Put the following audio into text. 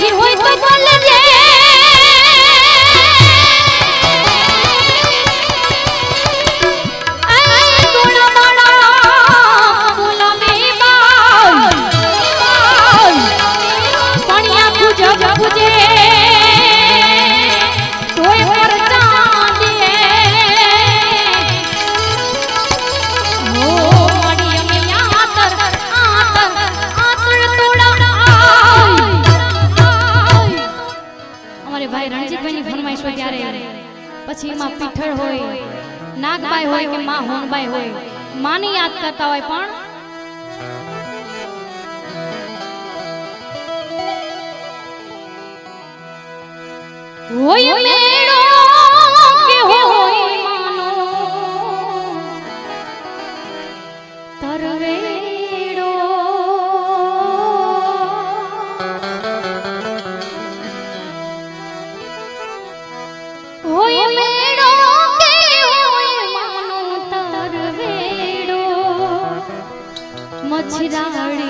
পাখি হইতো কলেজে Yeah. હોય ત્યારે. પછી એમાં પીઠળ હોય, નાગબાઈ હોય કે માં હોનબાઈ હોય. માની યાદ કરતા હોય પણ? હોય મેળો অছরাড়ে